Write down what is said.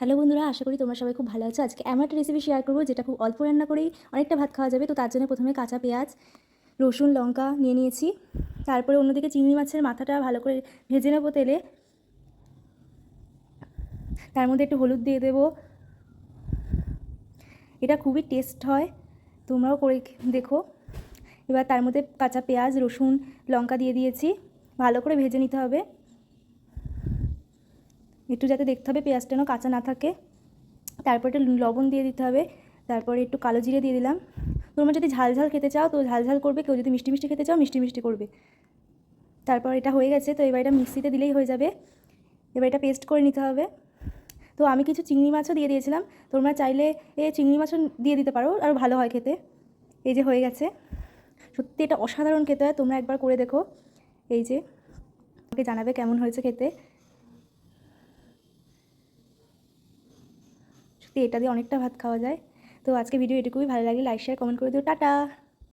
Hello বন্ধুরা, আশা করি তোমরা সবাই খুব ভালো আছো। আজকে এমন একটা রেসিপি শেয়ার করব, যেটা খুব অল্প রান্না করেই অনেকটা ভাত খাওয়া যাবে। তো তার জন্য প্রথমে কাঁচা পেঁয়াজ, রসুন, লঙ্কা নিয়ে নিয়েছি। তারপরে অন্যদিকে চিংড়ি মাছের মাথাটা ভালো করে ভেজে নেব তেলে। তার মধ্যে একটু হলুদ দিয়ে দেবো। এটা খুবই টেস্ট হয়, তোমরাও করে দেখো। এবার তার মধ্যে কাঁচা পেঁয়াজ, রসুন, লঙ্কা দিয়ে দিয়েছি। ভালো করে ভেজে নিতে হবে। একটু যাতে দেখতে হবে পেঁয়াজটা যেন কাঁচা না থাকে। তারপর একটু লবণ দিয়ে দিতে হবে। তারপরে একটু কালো জিরে দিয়ে দিলাম। তোমরা যদি ঝাল ঝাল খেতে চাও তো ঝাল ঝাল করবে, কেউ যদি মিষ্টি মিষ্টি খেতে চাও মিষ্টি মিষ্টি করবে। তারপর এটা হয়ে গেছে, তো এবার এটা মিক্সিতে দিলেই হয়ে যাবে। এবার এটা পেস্ট করে নিতে হবে। তো আমি কিছু চিংড়ি মাছও দিয়ে দিয়েছিলাম। তোমরা চাইলে এ চিংড়ি মাছও দিয়ে দিতে পারো আর ভালো হয় খেতে। এই যে হয়ে গেছে। সত্যি এটা অসাধারণ খেতে হয়, তোমরা একবার করে দেখো। এই যে, আমাকে জানাবে কেমন হয়েছে খেতে। সত্যি এটা দিয়ে অনেকটা ভাত খাওয়া যায়। তো আজকে ভিডিও এটুকুই। ভালো লাগে লাইক শেয়ার কমেন্ট করে দিও। টাটা!